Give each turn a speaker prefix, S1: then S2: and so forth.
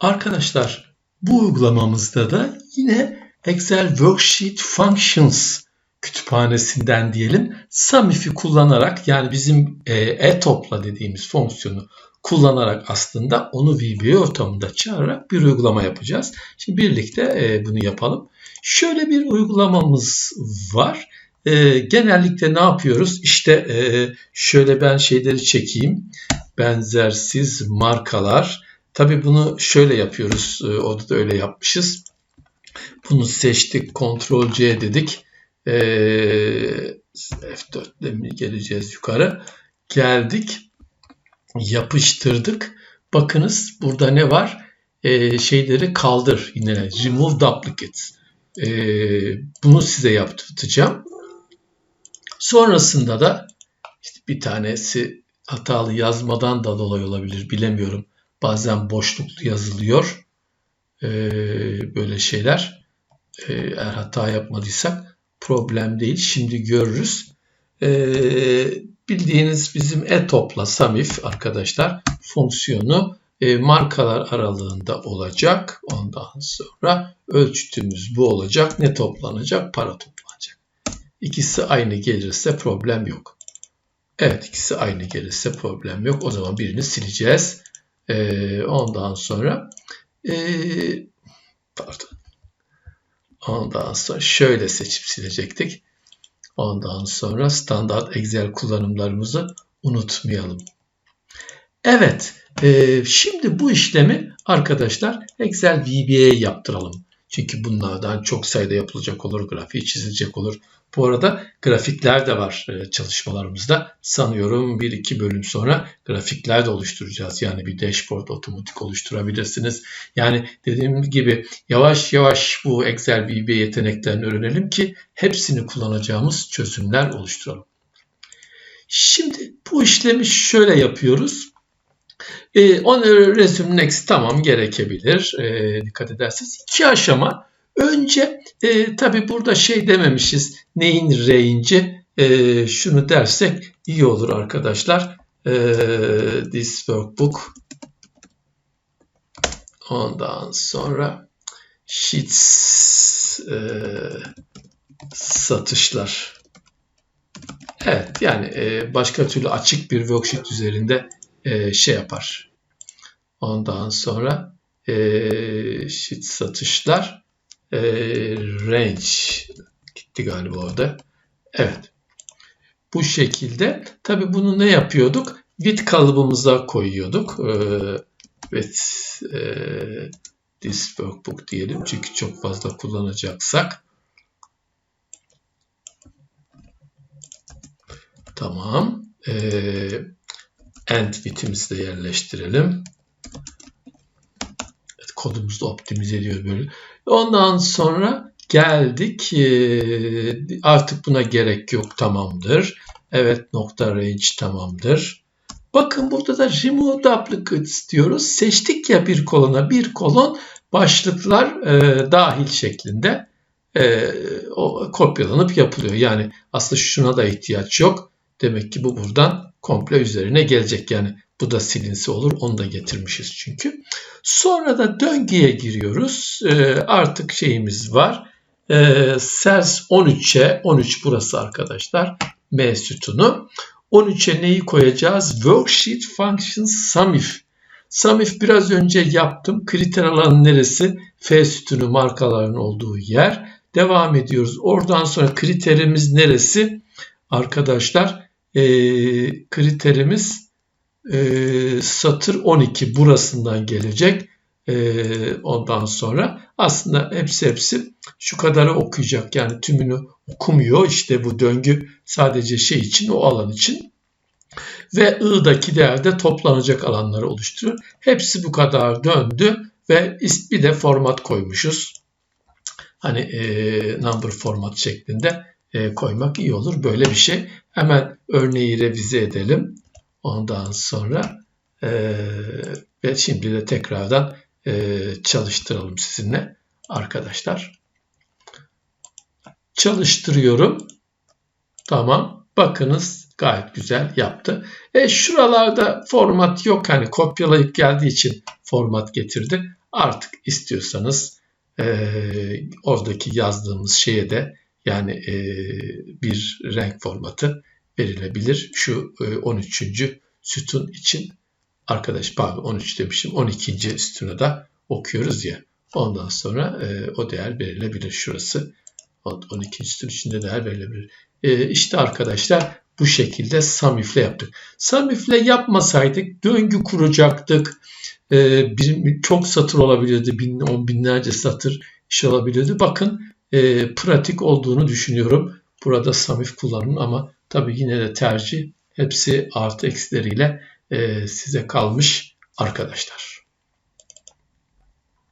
S1: Arkadaşlar bu uygulamamızda da yine Excel Worksheet Functions kütüphanesinden diyelim SUMIF'i kullanarak yani bizim e, e-topla dediğimiz fonksiyonu kullanarak aslında onu VBA ortamında çağırarak bir uygulama yapacağız. Şimdi birlikte e, bunu yapalım. Şöyle bir uygulamamız var. E, genellikle ne yapıyoruz? İşte e, şöyle ben şeyleri çekeyim. Benzersiz markalar. Tabi bunu şöyle yapıyoruz. E, orada da öyle yapmışız. Bunu seçtik. Ctrl C dedik. E, F4'le mi geleceğiz yukarı? Geldik. Yapıştırdık. Bakınız burada ne var? E, şeyleri kaldır. Yine remove duplicates. E, bunu size yaptıracağım. Sonrasında da işte bir tanesi hatalı yazmadan da dolayı olabilir bilemiyorum. Bazen boşluklu yazılıyor. Ee, böyle şeyler. Ee, eğer hata yapmadıysak problem değil. Şimdi görürüz. Ee, bildiğiniz bizim e-topla samif arkadaşlar fonksiyonu e, markalar aralığında olacak. Ondan sonra ölçütümüz bu olacak. Ne toplanacak? Para toplanacak. İkisi aynı gelirse problem yok. Evet ikisi aynı gelirse problem yok. O zaman birini sileceğiz. Ee, ondan sonra e, pardon. Ondan sonra şöyle seçip silecektik. Ondan sonra standart Excel kullanımlarımızı unutmayalım. Evet, e, şimdi bu işlemi arkadaşlar Excel VBA'ye yaptıralım. Çünkü bunlardan çok sayıda yapılacak olur, grafiği çizilecek olur. Bu arada grafikler de var e, çalışmalarımızda. Sanıyorum 1-2 bölüm sonra grafikler de oluşturacağız. Yani bir dashboard otomatik oluşturabilirsiniz. Yani dediğim gibi yavaş yavaş bu Excel VB yeteneklerini öğrenelim ki hepsini kullanacağımız çözümler oluşturalım. Şimdi bu işlemi şöyle yapıyoruz. E, on resume next tamam gerekebilir. E, dikkat ederseniz iki aşama. Önce e, tabi burada şey dememişiz neyin range'i e, şunu dersek iyi olur arkadaşlar. E, this workbook ondan sonra sheets e, satışlar. Evet yani e, başka türlü açık bir worksheet üzerinde e, şey yapar. Ondan sonra e, satışlar e, range gitti galiba orada. Evet. Bu şekilde. Tabi bunu ne yapıyorduk? With kalıbımıza koyuyorduk. E, with e, this workbook diyelim. Çünkü çok fazla kullanacaksak. Tamam. E, end bit'imizi de yerleştirelim. Evet, kodumuzu da optimize ediyor böyle. Ondan sonra geldik. Ee, artık buna gerek yok tamamdır. Evet nokta range tamamdır. Bakın burada da remove duplicates diyoruz. Seçtik ya bir kolona bir kolon başlıklar e, dahil şeklinde e, o kopyalanıp yapılıyor. Yani aslında şuna da ihtiyaç yok. Demek ki bu buradan komple üzerine gelecek. Yani bu da silinse olur. Onu da getirmişiz çünkü. Sonra da döngüye giriyoruz. E, artık şeyimiz var. E, Sers 13'e, 13 burası arkadaşlar. M sütunu. 13'e neyi koyacağız? Worksheet Functions SUMIF. SUMIF biraz önce yaptım. Kriter alanı neresi? F sütunu markaların olduğu yer. Devam ediyoruz. Oradan sonra kriterimiz neresi? Arkadaşlar e, kriterimiz e, satır 12 burasından gelecek. E, ondan sonra aslında hepsi hepsi şu kadarı okuyacak. Yani tümünü okumuyor. İşte bu döngü sadece şey için o alan için. Ve I'daki değerde toplanacak alanları oluşturuyor. Hepsi bu kadar döndü ve bir de format koymuşuz. Hani e, number format şeklinde e, koymak iyi olur. Böyle bir şey. Hemen örneği revize edelim. Ondan sonra e, ve şimdi de tekrardan e, çalıştıralım sizinle arkadaşlar. Çalıştırıyorum. Tamam. Bakınız gayet güzel yaptı. E şuralarda format yok hani kopyalayıp geldiği için format getirdi. Artık istiyorsanız e, oradaki yazdığımız şeye de yani e, bir renk formatı verilebilir. Şu e, 13. sütun için arkadaş pardon 13 demişim 12. sütuna da okuyoruz ya. Ondan sonra e, o değer verilebilir şurası. 12. sütun içinde değer verilebilir. E, işte arkadaşlar bu şekilde samifle yaptık. Samifle yapmasaydık döngü kuracaktık. E, bir, çok satır olabilirdi. Bin, on binlerce satır iş olabilirdi. Bakın e, pratik olduğunu düşünüyorum. Burada samif kullanın ama tabii yine de tercih hepsi artı eksileriyle e, size kalmış arkadaşlar.